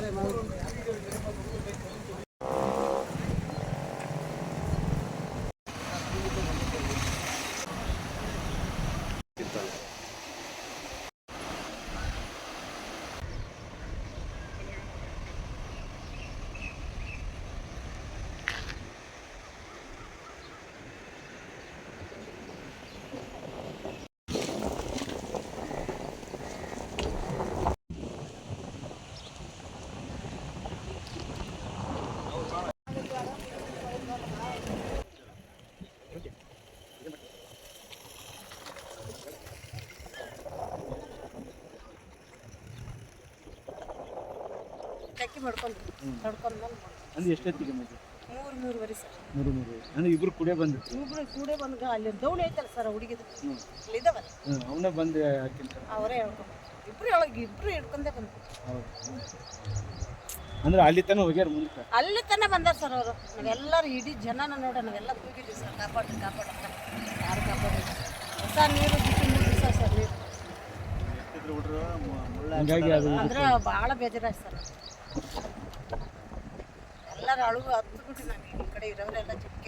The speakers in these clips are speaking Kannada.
Dale, hermano. ಚಕ್ಕಿ ಮಾಡ್ಕೊಂಡು ತಡ್ಕೊಂಡು ಬಂದು ಅಂದ್ರೆ ಎಷ್ಟೊತ್ತಿಗೆ ಮತ್ತೆ ಮೂರು ಮೂರುವರೆ ಸರ್. ಮೂರು ಮೂರು ಅಂದ್ರೆ ಇಬ್ರು ಕುಡಿಯೋ ಬಂದು ಇಬ್ರು ಕೂಡೆ ಬಂದು ಅಲ್ಲಿ ದೌಣಿ ಐತಲ್ಲ ಸರ್ ಹುಡುಗಿದು. ಅಲ್ಲಿದ್ದಾವಲ್ಲ ಅವನೇ ಬಂದು ಹಾಕಿಂತ ಅವರೇ ಹೇಳ್ಕೊಂಡು ಇಬ್ರು ಒಳಗೆ ಇಬ್ರು ಹಿಡ್ಕೊಂಡೇ ಬಂದು ಹೌದು. ಅಂದ್ರೆ ಅಲ್ಲಿ ತನಕ ಹೋಗ್ಯಾರ ಮುಂದಕ್ಕೆ ಅಲ್ಲಿ ತನಕ ಬಂದಾರ ಸರ್ ಅವರು. ನಾವೆಲ್ಲರೂ ಇಡೀ ಜನನ ನೋಡ ನಾವೆಲ್ಲ ಕೂಗಿದ್ವಿ ಸರ್. ಕಾಪಾಡ್ರಿ ಕಾಪಾಡ ಯಾರು ಕಾಪಾಡ್ರಿ? ಹೊಸ ನೀರು ಬಿಟ್ಟು ಮೂರು ದಿವಸ ಸರ್ ನೀರು. ಹಂಗಾಗಿ ಅದು ಅಂದ್ರೆ ಭಾಳ ಬೇಜಾರಾಯ್ತು ಸರ್. ಎಲ್ಲರೂ ಅಳುಗು ಹತ್ತು ಬಿಟ್ಟು ನಾನು ಈ ಕಡೆ ಇರೋರೆಲ್ಲ ಚಿಕ್ಕ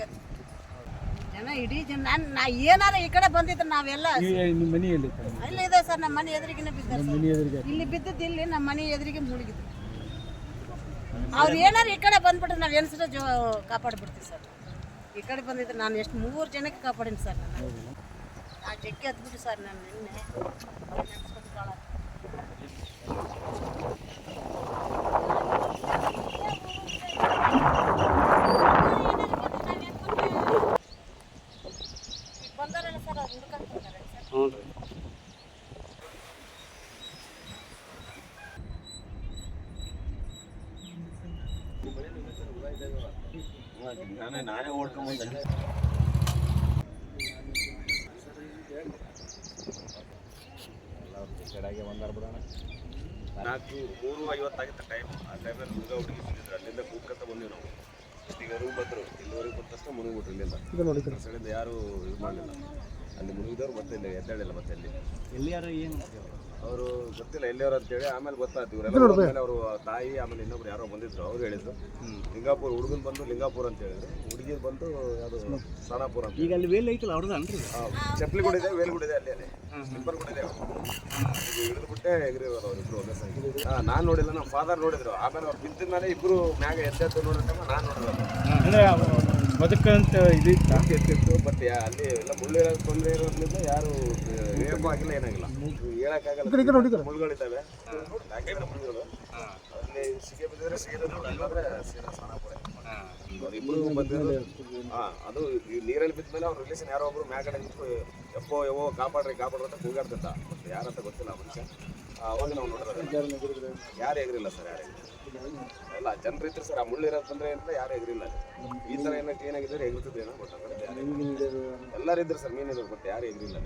ಜನ ಇಡೀ ಜನ ನಾನು ನಾ ಏನಾರ ಈ ಕಡೆ ಬಂದಿದ್ರೆ ನಾವೆಲ್ಲ ನೀವು ನಿಮ್ಮ ಮನೆಯಲ್ಲಿ? ಇಲ್ಲಿ ಇದೆ ಸರ್ ನಮ್ಮ ಮನೆ ಎದುರಿಗಿನ ಬಿದ್ದ ಮನೆ ಎದುರಿಗೆ ಇಲ್ಲಿ ಬಿದ್ದದ್ದು ಇಲ್ಲಿ ನಮ್ಮ ಮನೆ ಎದುರಿಗೆ ಮುಳುಗಿದ್ರು. ಅವ್ರು ಏನಾರು ಈ ಕಡೆ ಬಂದ್ಬಿಟ್ರೆ ನಾವು ಎನ್ಸಿದ್ರೆ ಜೋ ಕಾಪಾಡ್ಬಿಡ್ತೀವಿ ಸರ್. ಈ ಕಡೆ ಬಂದಿದ್ರೆ ನಾನು ಎಷ್ಟು ಮೂರು ಜನಕ್ಕೆ ಕಾಪಾಡೀನಿ ಸರ್ ನಾನು. ಆ ಜಗ್ಗಿ ಹತ್ಬಿಟ್ಟು ಸರ್ ನಾನು ನಿನ್ನೆ. ನೆನ್ಸ್ಕೊಂಡು ಭಾಳ ಈಗ ಬಂದಾರಲ್ಲ ಸರ್ ಅವ್ರು ಹುಡ್ಕೊಂಡ್ ಬರ್ತಾರೆ ಸರ್ ನಾನೇ ನಾನೇ ಓಡ್ಕೊಂಡ್ ಬಂದೆ ಕೆಳಗೆ ಬಂದಾರ ಬಿಡೋಣ ನಾಲ್ಕು ಮೂರು ಐವತ್ತಾಗಿತ್ತು ಟೈಮ್ ಆ ಟೈಮಲ್ಲಿ ಹುಡುಗ ಹುಡುಗಿ ಬಂದಿದ್ರು ಅಲ್ಲಿಂದ ಕೂತ್ಕೊಂತ ಬಂದ್ವಿ ನಾವು ಈಗ ರೂಮ್ ಬಂದರು ಇಲ್ಲಿವರೆಗೆ ಬಂದ ತಕ್ಷಣ ಮುಳುಗ್ಬಿಟ್ರು ಇಲ್ಲಿಂದ ಯಾರು ಇದು ಮಾಡಲಿಲ್ಲ ಅಲ್ಲಿ ಮುಳುಗಿದವ್ರು ಮತ್ತೆ ಇಲ್ಲಿ ಎದ್ದಾಡಿಲ್ಲ ಮತ್ತೆ ಅಲ್ಲಿ? ಎಲ್ಲಿಯಾರು ಏನು ಅವರು ಗೊತ್ತಿಲ್ಲ ಎಲ್ಲಿಯವರು ಅಂತೇಳಿ ಆಮೇಲೆ ಗೊತ್ತಾಯ್ತು. ಇವರೆಲ್ಲ ಆಮೇಲೆ ಅವರು ತಾಯಿ ಆಮೇಲೆ ಇನ್ನೊಬ್ರು ಯಾರೋ ಬಂದಿದ್ರು ಅವ್ರು ಹೇಳಿದ್ರು. ಲಿಂಗಾಪುರ ಹುಡುಗನ್ ಬಂದು ಲಿಂಗಾಪುರ ಅಂತ ಹೇಳಿದ್ರು. ಹುಡುಗಿ ಬಂದು ಅದು ಸಾನಾಪುರ ಅಂತ ಈಗ ಅಲ್ಲಿ ವೇಲ್ ಐತಲ್ಲ ಅವ್ರದ್ದು ಅನ್ರಿ ಚಪ್ಪಲಿ ಗುಡಿದೆ ವೇಲ್ ಗುಡಿದೆ ಅಲ್ಲಿ ಅಲ್ಲಿ. ಸ್ಲಿಪ್ಪರ್ ಬಿಟ್ಟೆ ಎಗ್ರಿರೋರು ಅವ್ರಿಬ್ರು ಒಂದೇ ಸರಿ ನಾನು ನೋಡಿಲ್ಲ ನಮ್ಮ ಫಾದರ್ ನೋಡಿದ್ರು. ಆಮೇಲೆ ಅವ್ರು ಬಿದ್ದ ಮೇಲೆ ಇಬ್ರು ಮ್ಯಾಗ ಎದ್ದೆದ್ದು ನೋಡೋ ಟೈಮ್ ನಾನು ನೋಡಿದ್ರು ಅಂದ್ರೆ ಬದುಕಂತ ಇದು ಜಾಸ್ತಿ ಎತ್ತಿತ್ತು ಬಟ್ ಅಲ್ಲಿ ಎಲ್ಲ ಮುಳ್ಳಿರೋ ತೊಂದರೆ ಇರೋದ್ರಿಂದ ಯಾರು ರೇಪು ಆಗಿಲ್ಲ ಏನಾಗಿಲ್ಲ ಹೇಳಕ್ಕಾಗಲ್ಲ. ಮುಳ್ಳುಗಳಿದ್ದಾವೆ. ಮುಳ್ಳುಗಳು. ಅಲ್ಲಿ ಸಿಗೇ ಬಿದ್ದರೆ ಸಿಗದ ಇಲ್ಲಾಂದ್ರೆ ಸೀದಾ ಹಾ ಅದು ಈ ನೀರಲ್ಲಿ ಬಿದ್ದ ಮೇಲೆ ಅವ್ರ ರಿಲೇಷನ್ ಯಾರೋ ಒಬ್ರು ಮ್ಯಾಗಡೆ ನಿಂತು ಎಪ್ಪೋ ಎವೋ ಕಾಪಾಡ್ರಿ ಕಾಪಾಡ್ರಿ ಅಂತ ಕೂಗಾಡ್ತಿದ್ದ. ಬಟ್ ಯಾರಂತ ಗೊತ್ತಿಲ್ಲ ಆ ಮನುಷ್ಯ. ಆ, ಅವಾಗ ನಾವು ನೋಡಿದ್ರೆ ಯಾರು ಎಗರಿಲ್ಲ ಸರ್ ಯಾರು ಎಲ್ಲ ಜನರು ಇದ್ರು ಸರ್ ಆ ಮುಳ್ಳಿರೋ ತೊಂದರೆ ಅಂತ ಯಾರು ಎಗರಿಲ್ಲ ಈ ಥರ ಏನಕ್ಕೆ ಏನಾಗಿದ್ರೆ ಎಗರ್ತಿದ್ದೇನೋ ಗೊತ್ತಾಗುತ್ತೆ ಎಲ್ಲರೂ ಇದ್ರು ಸರ್ ಮೀನಿದ್ರು ಬಟ್ ಯಾರು ಎಗರಿಲ್ಲ.